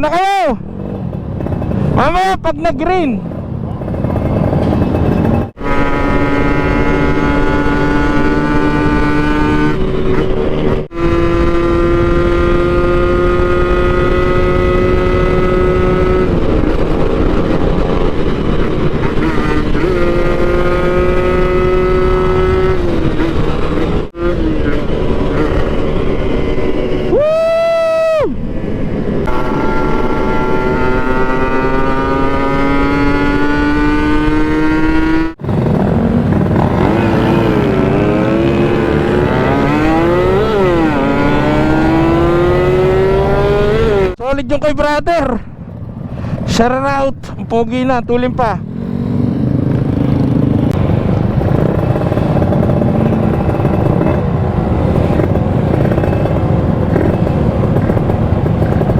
Na kayo! Mamaya pag nag-green. Woo! Solid yung kay brother. Shout out. Pogi na, tulin pa.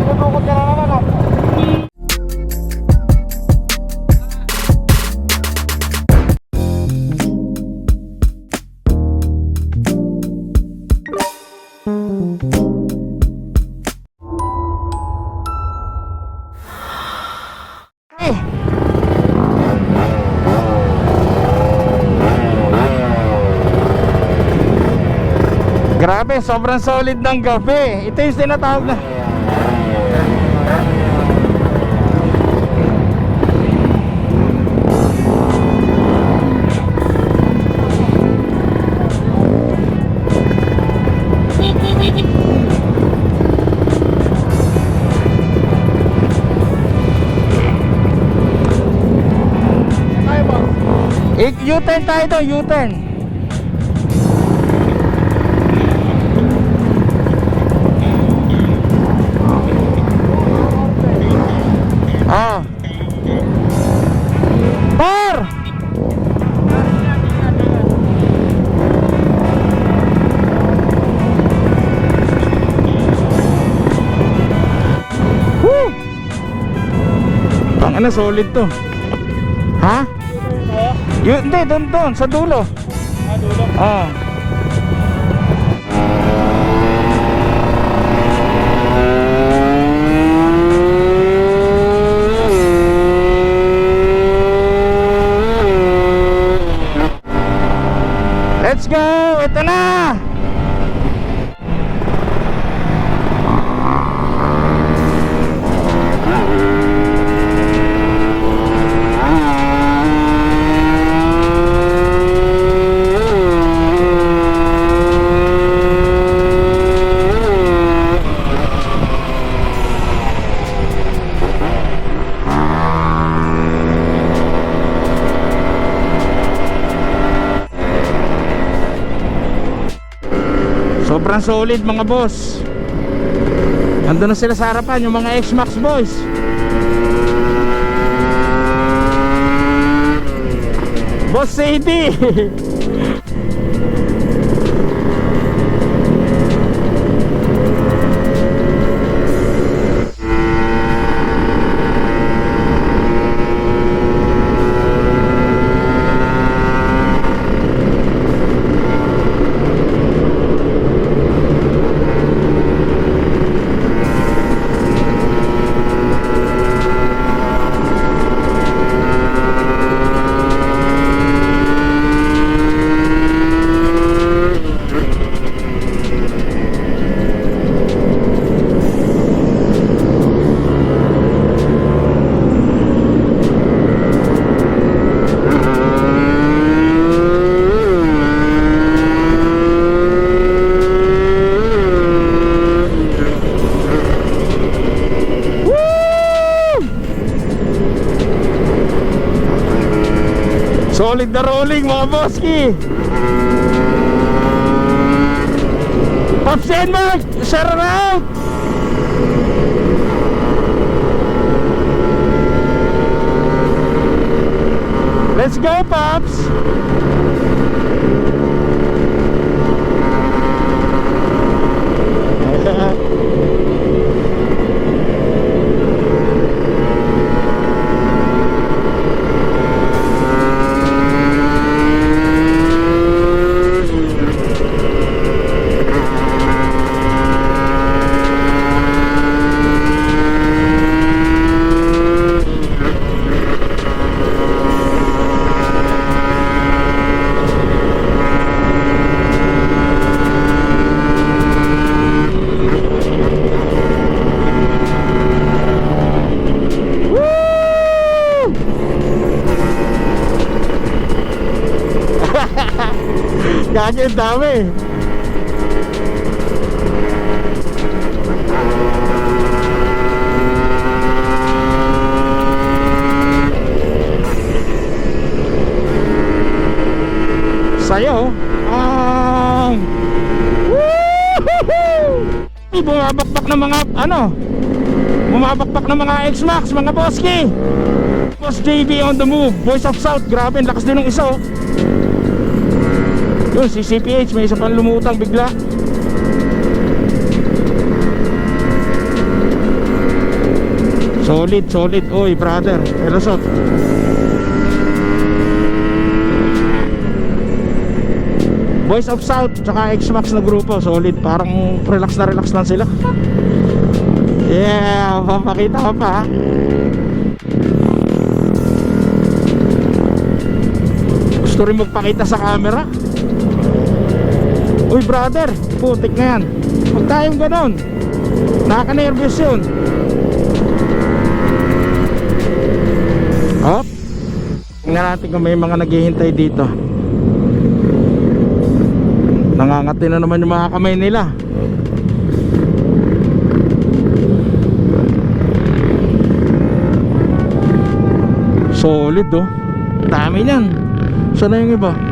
Tinudukot ka Grabe, sobrang solid ng gabi. Ito yung tinatawag na. U-turn tayo to, U-turn. Na solid to. Ha? Yun, hindi, doon, doon, sa dulo. Ah, dulo. Ah. Let's go! Ito na! Sobrang solid mga boss. Nandun na sila sa harapan, yung mga X-Max boys. Boss City! mga Pops and Mark, out! Let's go Pops! Gagi, dami. Sa'yo, ang... Woohoo! Bumabakbak ng mga, ano, bumabakbak ng mga X-Max, mga boski. Boss JB on the move, Voice of South, grabe, ang lakas din ng isa, oh. Yun, si CPH, may isa pang lumutang bigla. Solid, solid. Oy, brother. Elusot. Voice of South, tsaka X-Max na grupo. Solid. Parang relax na relax lang sila. Yeah, papakita ko pa. Gusto rin magpakita sa camera. Uy brother, putik na yan. Huwag tayong ganon Nakaka-nervous yun. Hop. Tingnan natin kung may mga naghihintay dito. Nangangati na naman yung mga kamay nila. Solid oh. Dami niyan. Saan na yung iba?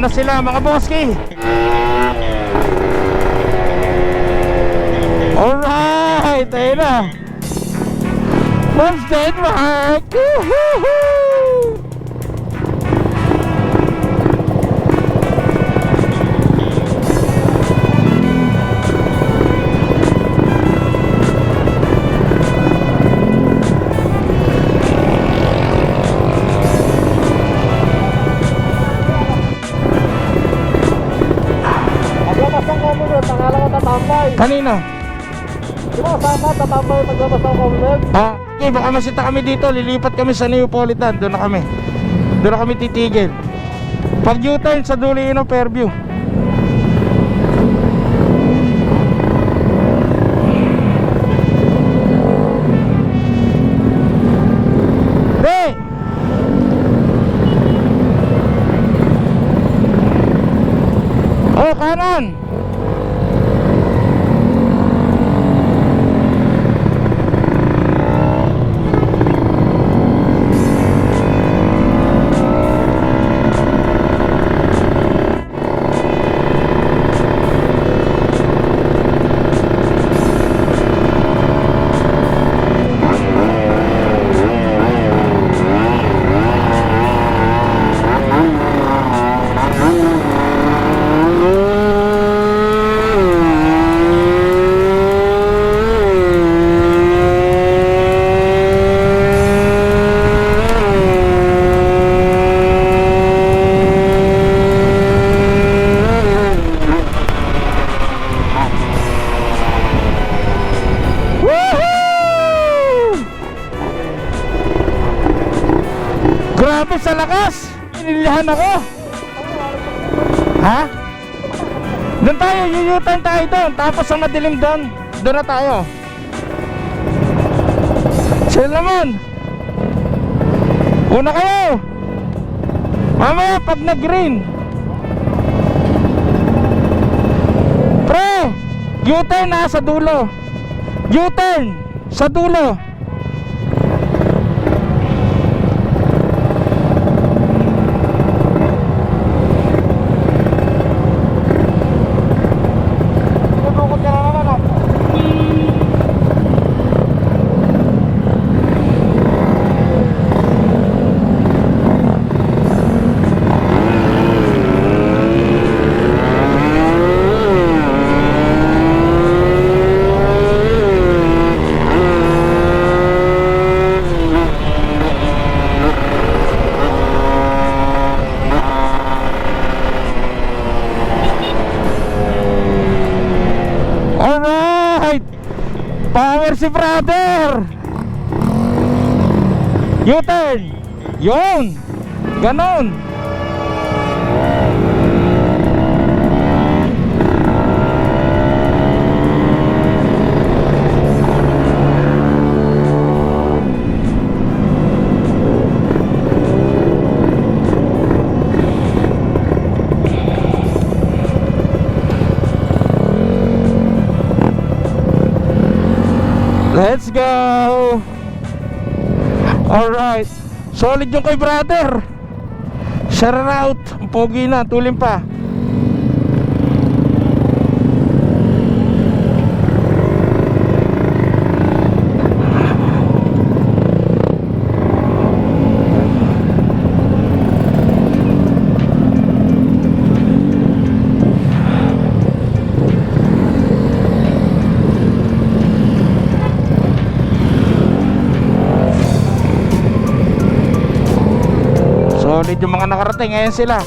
Grabe, nawala na sila mga boski. Alright, ayun na. Mom's Denmark! Woohoo! Kanino? Di ba kasama, tatambay maglabas ng Commonwealth? Ah, okay, baka masita kami dito. Lilipat kami sa Neapolitan. Doon na kami. Doon na kami titigil. Pag U-turn sa ng Fairview. Doon tayo, yuyutan tayo doon. Tapos sa madilim doon, doon na tayo. Sila naman. Una kayo. Mamaya pag nag-green. Pre, U-turn na sa dulo. U-turn sa dulo. Tinudukot ka na naman ah. Alright! Power si brother! U-turn! Yun! Ganon! Let's go! Alright. Solid yung kay brother. Shout out. Pogi na. Tulin pa. Solid yung mga nakarating. Ayan sila.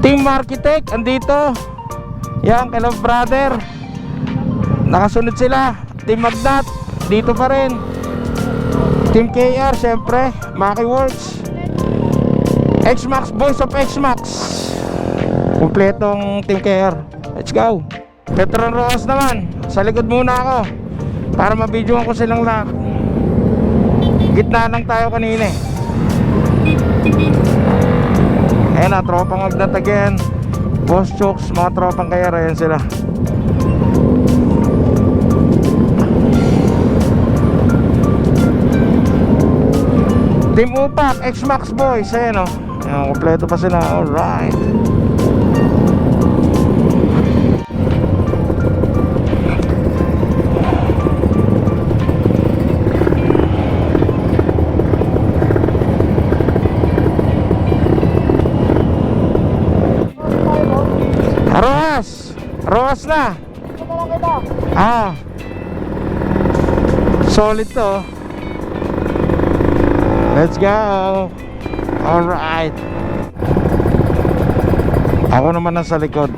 Team Architect, andito. Yan, kay Love Brother. Nakasunod sila. Team Magnat, dito pa rin. Team KR, syempre. Maki Works. X-Max, Boys of X-Max. Kumpletong Team KR. Let's go. Petron Rojas naman. Sa likod muna ako. Para mabidyoan ko silang lahat. Gitna lang tayo kanina eh. Ayan na, tropang Magnat again. Boss Chokes, mga tropang kaya ayan sila. Team Upak, X-Max Boys. Ayan o, ayan, kompleto pa sila. Alright Roas! Roas na. Ah. Solid to. Let's go. Alright Ako naman nasa likod